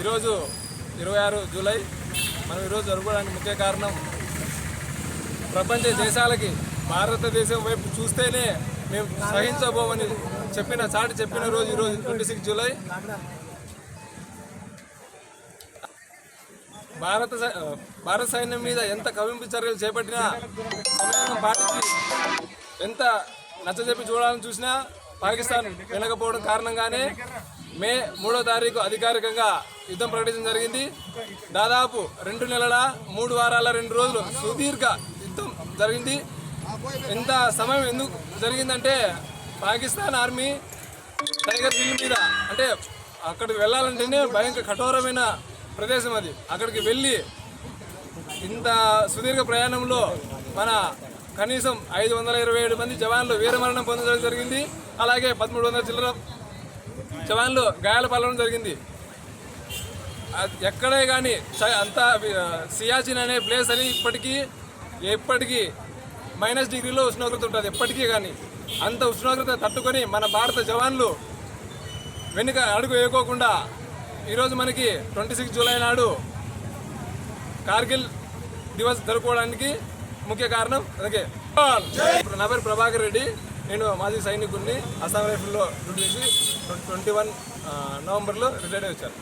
ఈరోజు ఇరవై ఆరు జూలై మనం ఈరోజు జరుపుకోవడానికి ముఖ్య కారణం ప్రపంచ దేశాలకి భారతదేశం వైపు చూస్తేనే మేము సహించబోమని చెప్పిన చాటి చెప్పిన రోజు ఈరోజు ట్వంటీ సిక్స్ జూలై. భారత సై- భారత సైన్యం మీద ఎంత కవింపు చర్యలు చేపట్టినా సమయం పాటించి ఎంత నచ్చజెప్పి చూడాలని చూసినా పాకిస్తాన్ వినకపోవడం కారణంగానే మే మూడో తారీఖు అధికారికంగా యుద్ధం ప్రకటించడం జరిగింది. దాదాపు రెండు నెలల మూడు వారాల రెండు రోజులు సుదీర్ఘ యుద్ధం జరిగింది. ఇంత సమయం ఎందుకు జరిగిందంటే పాకిస్తాన్ ఆర్మీ టైగర్ హిల్ మీద అంటే అక్కడికి వెళ్ళాలంటేనే భయంకర కఠోరమైన ప్రదేశం అది. అక్కడికి వెళ్ళి ఇంత సుదీర్ఘ ప్రయాణంలో మన కనీసం ఐదు వందల ఇరవై ఏడు మంది జవాన్లు వీరమరణం పొందడం జరిగింది. అలాగే పదమూడు వందల చిల్లర జవాన్లు గాయాల పాలడం జరిగింది. ఎక్కడే కానీ అంతా సియాచిన్ అనే ప్లేస్ అని ఇప్పటికీ ఎప్పటికీ మైనస్ డిగ్రీలో ఉష్ణోగ్రత ఉంటుంది. ఎప్పటికీ కానీ అంత ఉష్ణోగ్రత తట్టుకొని మన భారత జవాన్లు వెనుక అడుగు వేయకోకుండా ఈరోజు మనకి ట్వంటీ సిక్స్ జూలై నాడు కార్గిల్ దివస్ జరుపుకోవడానికి ముఖ్య కారణం అందుకే. నా పేరు ప్రభాకర్ రెడ్డి. నేను మాజీ సైనికుడిని అస్సాం రైఫిల్లో డ్యూటీ చేసి ట్వంటీ వన్ నవంబర్లో రిటైర్ అయ్యి వచ్చాను.